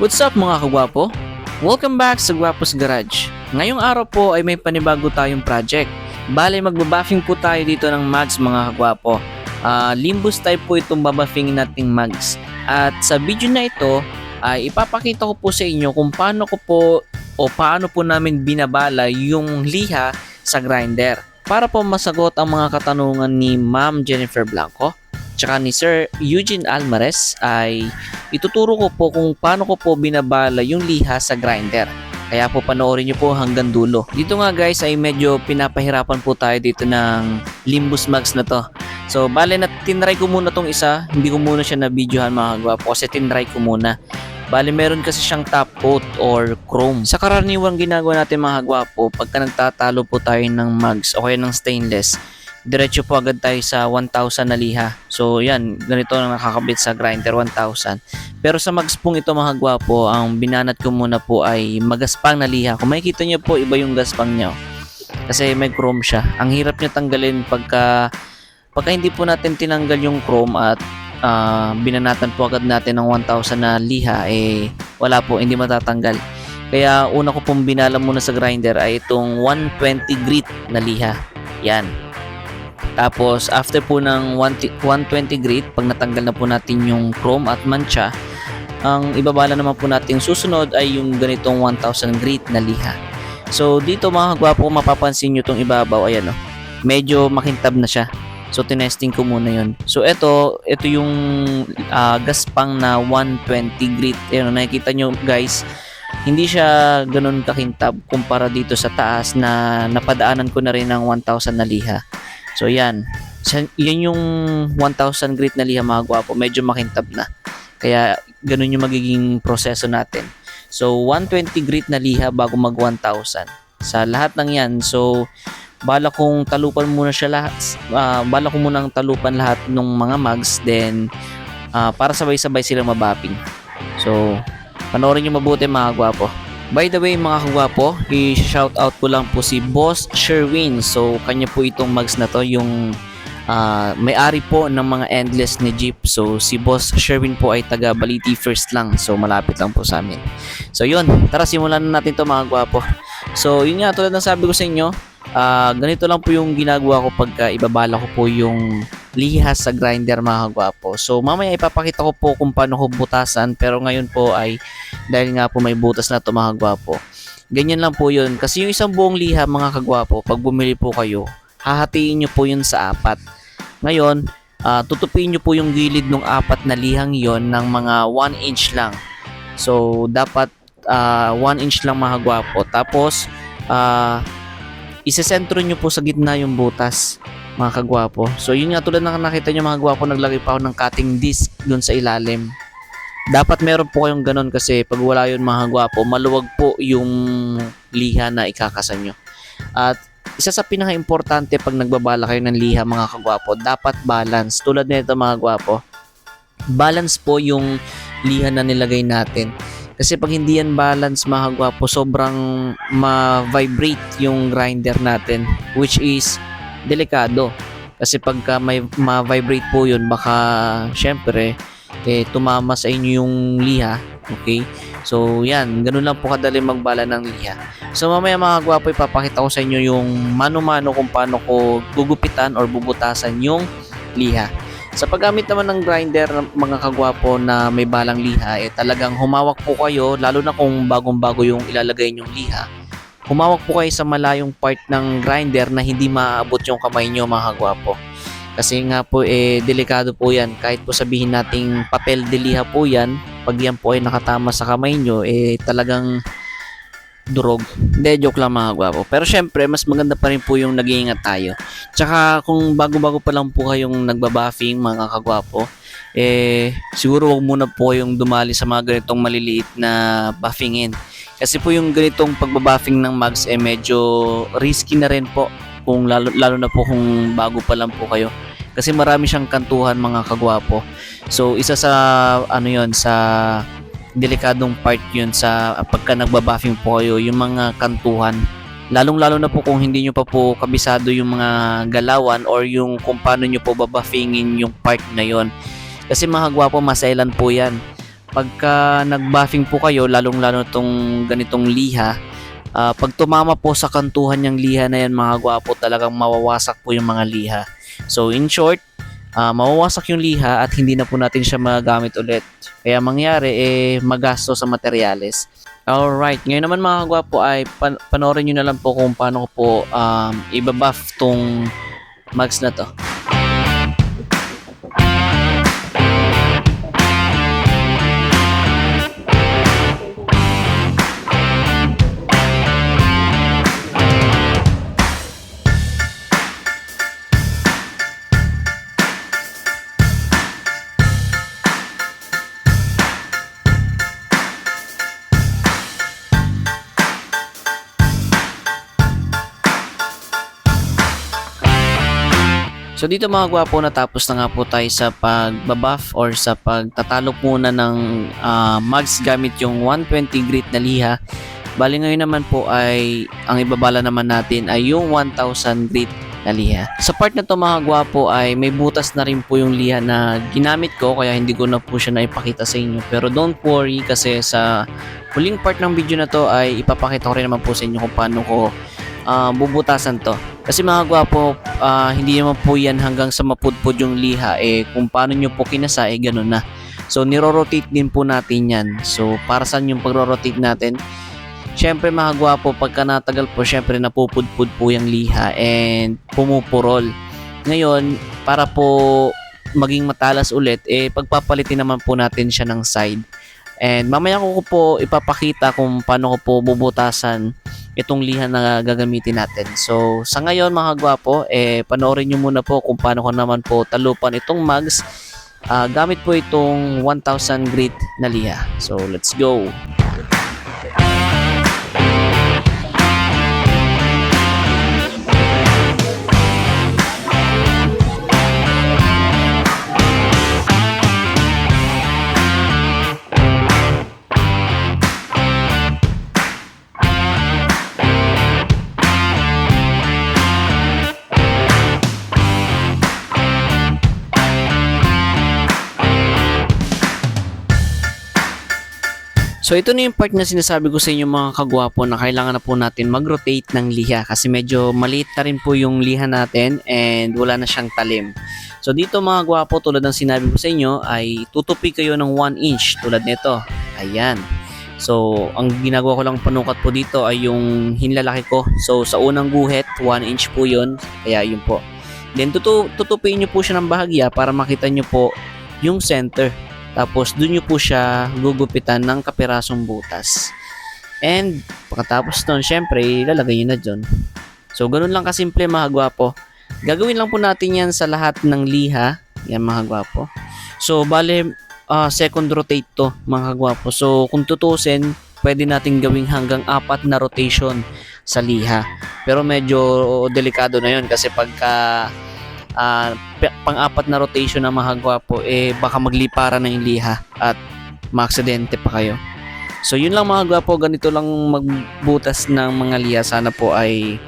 What's up mga kagwapo? Welcome back sa Gwapos Garage. Ngayong araw po ay may panibago tayong project. Bale, magbabuffing po tayo dito ng mags mga kagwapo. Ah, Limbus type po itong babuffing nating mags. At sa video na ito, ay ipapakita ko po sa inyo kung paano ko po o paano po namin binabala yung liha sa grinder. Para po masagot ang mga katanungan ni Ma'am Jennifer Blanco tsaka ni Sir Eugene Almares ay ituturo ko po kung paano ko po binabala yung liha sa grinder. Kaya po panoorin nyo po hanggang dulo. Dito nga guys ay medyo pinapahirapan po tayo dito ng Limbus Max na to. So bale na tinry ko muna tong isa. Hindi ko muna siya na videohan mga gwapo kasi tinry ko muna. Bale meron kasi siyang top coat or chrome. Sa karaniwang ginagawa natin mga gwapo, pagka nagtatalo po tayo ng mags o kaya ng stainless, diretso po agad tayo sa 1,000 na liha. So yan, ganito ang nakakabit sa grinder 1,000. Pero sa magspong ito mga gwapo, ang binanat ko muna po ay magaspang na liha. Kung makikita niyo po, iba yung gaspang niya. Kasi may chrome siya. Ang hirap niya tanggalin pagka pagka hindi po natin tinanggal yung chrome at ah, binanatan po agad natin ng 1,000 na liha, eh wala po, hindi matatanggal. Kaya una ko pong binala muna sa grinder ay itong 120 grit na liha. Yan. Tapos after po ng 1 120 grit, pag natanggal na po natin yung chrome at mancha, ang ibabala naman po natin susunod ay yung ganitong 1000 grit na liha. So dito mga gwapo kung mapapansin nyo itong ibabaw, ayan o. Medyo makintab na siya. So tinesting ko muna yon. So ito, ito yung ah, gaspang na 120 grit. Ayan o, nakikita nyo guys, hindi siya ganun kakintab kumpara dito sa taas na napadaanan ko na rin ng 1000 na liha. So yan. Yan yung 1000 grit na liha mga gwapo. Medyo makintab na. Kaya ganun yung magiging proseso natin. So 120 grit na liha bago mag 1000. Sa lahat ng yan. So bala kong talupan muna siya lahat. ah, bala ko munang talupan lahat ng mga mags. Then ah, para sabay-sabay silang mabapping. So panoorin nyo mabuti mga gwapo. By the way mga kagwapo, i-shout out ko lang po si Boss Sherwin. So kanya po itong mags na to, yung ah, may-ari po ng mga endless ni Jeep. So si Boss Sherwin po ay taga Baliti First lang. So malapit lang po sa amin. So yun, tara simulan na natin to mga gwapo. So yun nga, tulad ng sabi ko sa inyo, ah, ganito lang po yung ginagawa ko pagka ibabala ko po yung lihas sa grinder mga gwapo. So mamaya ipapakita ko po kung paano ko butasan pero ngayon po ay dahil nga po may butas na to mga gwapo. Ganyan lang po yun. Kasi yung isang buong liha mga kagwapo, pag bumili po kayo, hahatiin nyo po yun sa apat. Ngayon, ah, tutupin nyo po yung gilid ng apat na lihang yon ng mga 1 inch lang. So, dapat 1 inch lang mga gwapo. Tapos, ah, isesentro nyo po sa gitna yung butas mga kagwapo. So, yun nga tulad ng nakita nyo mga gwapo, naglagay pa ako ng cutting disc dun sa ilalim dapat meron po kayong ganun kasi pag wala yun mga gwapo, maluwag po yung liha na ikakasan nyo. At isa sa pinaka-importante pag nagbabala kayo ng liha mga kagwapo, dapat balance. Tulad nito mga gwapo, balance po yung liha na nilagay natin. Kasi pag hindi yan balance mga gwapo, sobrang ma-vibrate yung grinder natin which is delikado. Kasi pagka may ma-vibrate po yun, baka syempre eh, tumama sa inyo yung liha. Okay? So, yan. Ganun lang po kadali magbala ng liha. So, mamaya mga gwapo, ipapakita ko sa inyo yung mano-mano kung paano ko gugupitan or bubutasan yung liha. Sa paggamit naman ng grinder, mga kagwapo na may balang liha, eh talagang humawak po kayo, lalo na kung bagong-bago yung ilalagay nyong liha. Humawak po kayo sa malayong part ng grinder na hindi maaabot yung kamay nyo mga kagwapo. Kasi nga po eh delikado po 'yan. Kahit po sabihin nating papel de liha po 'yan, pag yan po ay nakatama sa kamay nyo eh talagang durog. Hindi, joke lang mga gwapo. Pero syempre, mas maganda pa rin po yung nag-iingat tayo. Tsaka kung bago-bago pa lang po kayong nagbabuffing mga kagwapo, eh siguro wag muna po yung dumali sa mga ganitong maliliit na buffingin. Kasi po yung ganitong pagbabuffing ng mags eh medyo risky na rin po kung lalo, lalo na po kung bago pa lang po kayo. Kasi marami siyang kantuhan mga kagwapo. So isa sa ano yon sa delikadong part yun sa pagka nagbabuffing po kayo, yung mga kantuhan. Lalong-lalo na po kung hindi nyo pa po kabisado yung mga galawan or yung kung paano nyo po babuffingin yung part na yon. Kasi mga gwapo, masailan po yan. pagka nag-buffing po kayo, lalong-lalo tong ganitong liha, ah, pag tumama po sa kantuhan niyang liha na yan mga gwapo, talagang mawawasak po yung mga liha. So in short, ah, mawawasak yung liha at hindi na po natin siya magagamit ulit. Kaya mangyari, eh, magasto sa materyales. Alright, ngayon naman mga gwapo ay pan- panoorin nyo na lang po kung paano ko po um, ibabuff tong mags na to. So dito mga gwapo natapos na nga po tayo sa pagbabuff or sa pagtatalok muna ng ah, mags gamit yung 120 grit na liha. Bali ngayon naman po ay ang ibabala naman natin ay yung 1000 grit na liha. Sa part na to mga gwapo ay may butas na rin po yung liha na ginamit ko kaya hindi ko na po siya naipakita sa inyo. Pero don't worry kasi sa huling part ng video na to ay ipapakita ko rin naman po sa inyo kung paano ko ah, bubutasan to. Kasi mga gwapo, ah, hindi naman po yan hanggang sa mapudpud yung liha. Eh, kung paano nyo po kinasa, eh, ganun na. So, niro-rotate din po natin yan. So, para saan yung pagro-rotate natin? Siyempre mga gwapo, pagka natagal po, siyempre napupudpud po yung liha and pumupurol. Ngayon, para po maging matalas ulit, eh, pagpapalitin naman po natin siya ng side. And mamaya ko po ipapakita kung paano ko po bubutasan itong liha na gagamitin natin. So, sa ngayon mga gwapo, eh, panoorin nyo muna po kung paano ko naman po talupan itong mugs. Ah, gamit po itong 1000 grit na liha. So, let's go! So ito na yung part na sinasabi ko sa inyo mga kagwapo na kailangan na po natin mag-rotate ng liha kasi medyo maliit na rin po yung liha natin and wala na siyang talim. So dito mga gwapo tulad ng sinabi ko sa inyo ay tutupi kayo ng 1 inch tulad nito. Ayan. So ang ginagawa ko lang panukat po dito ay yung hinlalaki ko. So sa unang guhit 1 inch po yun. Kaya yun po. Then tutu tutupiin nyo po siya ng bahagya para makita nyo po yung center. Tapos doon nyo po siya gugupitan ng kapirasong butas. And pagkatapos nun, syempre, ilalagay nyo na dyan. So, ganun lang kasimple mga gwapo. Gagawin lang po natin yan sa lahat ng liha. Yan mga gwapo. So, bale, ah, second rotate to mga gwapo. So, kung tutusin, pwede natin gawing hanggang apat na rotation sa liha. Pero medyo delikado na yun kasi pagka p- pang-apat na rotation ng mga gwapo, eh baka magliparan yung liha at maaksidente pa kayo. So yun lang mga gwapo, ganito lang magbutas ng mga liha. Sana po ay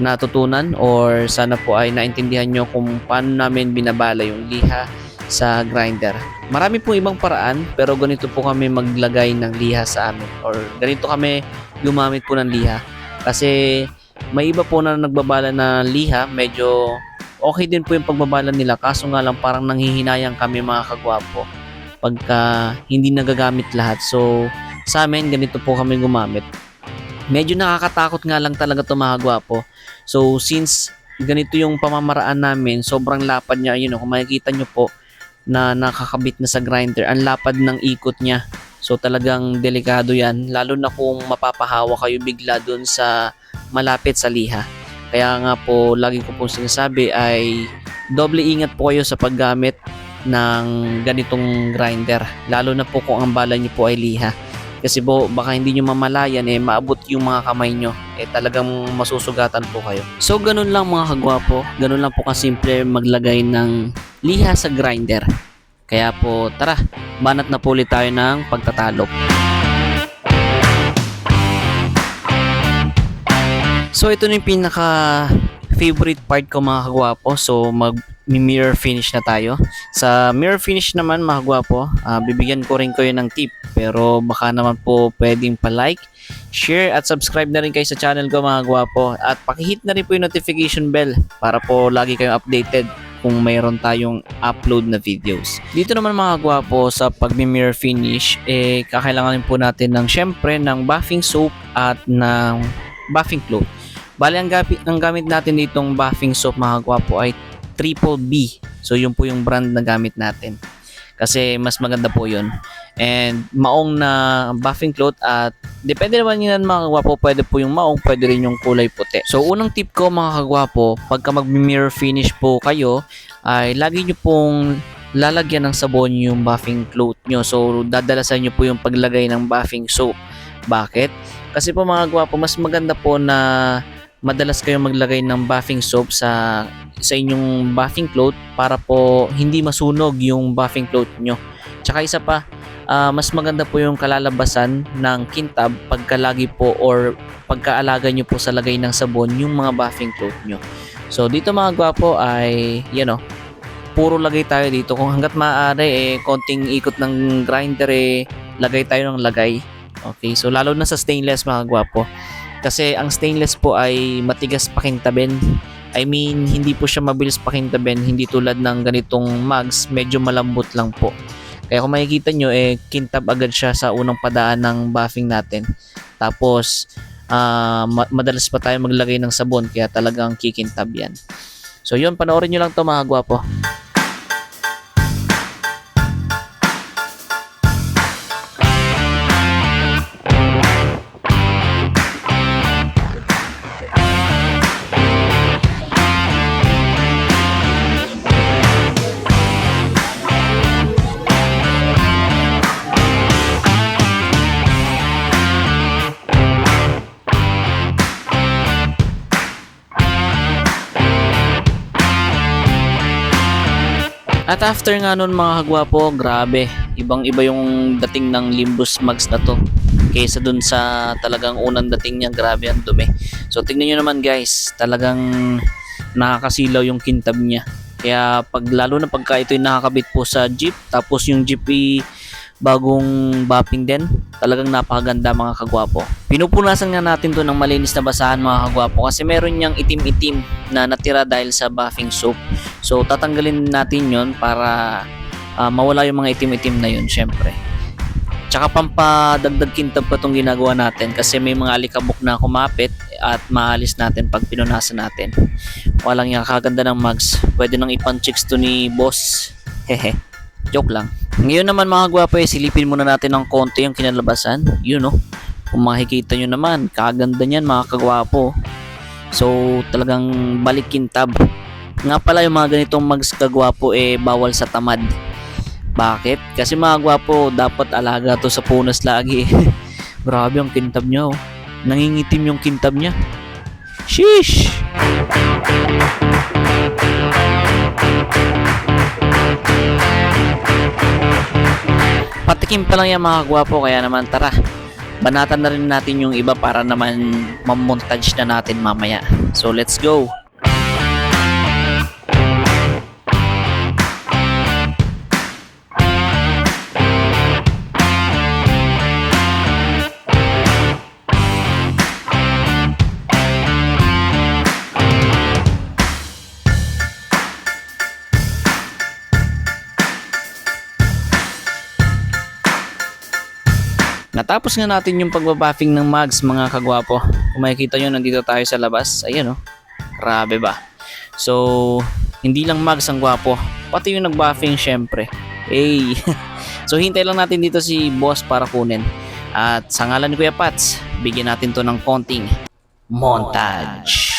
natutunan or sana po ay naintindihan nyo kung paano namin binabala yung liha sa grinder. Marami pong ibang paraan pero ganito po kami maglagay ng liha sa amin or ganito kami gumamit po ng liha. Kasi may iba po na nagbabala na liha, medyo okay din po yung pagbabala nila kaso nga lang parang nanghihinayang kami mga kagwapo pagka hindi nagagamit lahat. So sa amin ganito po kami gumamit. Medyo nakakatakot nga lang talaga to mga gwapo. So since ganito yung pamamaraan namin, sobrang lapad niya. Yun, kung makikita nyo po na nakakabit na sa grinder, ang lapad ng ikot niya. So talagang delikado yan, lalo na kung mapapahawa kayo bigla dun sa malapit sa liha. Kaya nga po, lagi ko po sinasabi ay doble ingat po kayo sa paggamit ng ganitong grinder. Lalo na po kung ang bala niyo po ay liha. Kasi po, baka hindi nyo mamalayan, eh, maabot yung mga kamay nyo. Eh, talagang masusugatan po kayo. So, ganun lang mga kagwapo. Ganun lang po kasimple maglagay ng liha sa grinder. Kaya po, tara, banat na po ulit tayo ng pagtatalok. So ito na yung pinaka favorite part ko mga kagwapo. So mag mirror finish na tayo. Sa mirror finish naman mga gwapo, ah, bibigyan ko rin kayo ng tip. Pero baka naman po pwedeng pa-like, share at subscribe na rin kayo sa channel ko mga gwapo. At pakihit na rin po yung notification bell para po lagi kayong updated kung mayroon tayong upload na videos. Dito naman mga gwapo sa pag-mirror finish, eh kakailanganin po natin ng syempre ng buffing soap at ng buffing cloth. Bali ang, gamit, ang gamit natin ditong buffing soap mga gwapo ay Triple B. So yun po yung brand na gamit natin. Kasi mas maganda po yun. And maong na buffing cloth at depende naman yun mga kagwapo, pwede po yung maong, pwede rin yung kulay puti. So unang tip ko mga kagwapo, pagka mag-mirror finish po kayo, ay lagi nyo pong lalagyan ng sabon yung buffing cloth nyo. So dadalasan nyo po yung paglagay ng buffing soap. Bakit? Kasi po mga kagwapo, mas maganda po na madalas kayong maglagay ng buffing soap sa sa inyong buffing cloth para po hindi masunog yung buffing cloth nyo. Tsaka isa pa, ah, mas maganda po yung kalalabasan ng kintab pagka lagi po or pagkaalaga nyo po sa lagay ng sabon yung mga buffing cloth nyo. So dito mga gwapo ay, you know, puro lagay tayo dito. Kung hanggat maaari, eh, konting ikot ng grinder, eh, lagay tayo ng lagay. Okay, so lalo na sa stainless mga gwapo. Kasi ang stainless po ay matigas pakintabin. I mean, hindi po siya mabilis pakintabin, hindi tulad ng ganitong mugs, medyo malambot lang po. Kaya kung makikita nyo, eh, kintab agad siya sa unang padaan ng buffing natin. Tapos, ma- madalas pa tayo maglagay ng sabon, kaya talagang kikintab yan. So yun, panoorin nyo lang to mga gwapo. At after nga nun mga kagwapo, grabe, ibang iba yung dating ng Limbus Mags na to. Kaysa dun sa talagang unang dating niya, grabe ang dumi. So tingnan nyo naman guys, talagang nakakasilaw yung kintab niya. Kaya pag lalo na pagka ito yung nakakabit po sa jeep, tapos yung jeep bagong bapping din, talagang napakaganda mga kagwapo. Pinupunasan nga natin to ng malinis na basahan mga kagwapo kasi meron niyang itim-itim na natira dahil sa buffing soap. So tatanggalin natin yon para ah, mawala yung mga itim-itim na yun syempre. Tsaka pampadagdag kintab pa itong ginagawa natin kasi may mga alikabok na kumapit at maalis natin pag pinunasan natin. Walang yung kaganda ng mugs. Pwede nang ipan-chicks to ni boss. Hehe. Joke lang. Ngayon naman mga gwapo, eh, silipin muna natin ng konti yung kinalabasan. Yun no. Kung makikita nyo naman, kaganda niyan mga kagwapo. So talagang balik kintab. Nga pala yung mga ganitong mugs kagwapo eh bawal sa tamad. Bakit? Kasi mga gwapo, dapat alaga to sa punas lagi. Grabe ang kintab niya oh. Nangingitim yung kintab niya. Sheesh! Patikim pa lang yan mga gwapo, kaya naman tara. Banatan na rin natin yung iba para naman mamontage na natin mamaya. So let's go! Natapos nga natin yung pagbabuffing ng mags mga kagwapo. Kung makikita nyo, nandito tayo sa labas. Ayan oh. Grabe ba? So, hindi lang mags ang gwapo. Pati yung nagbuffing syempre. Hey! so, hintay lang natin dito si boss para kunin. At sa ngalan ni Kuya Pats, bigyan natin to ng konting montage.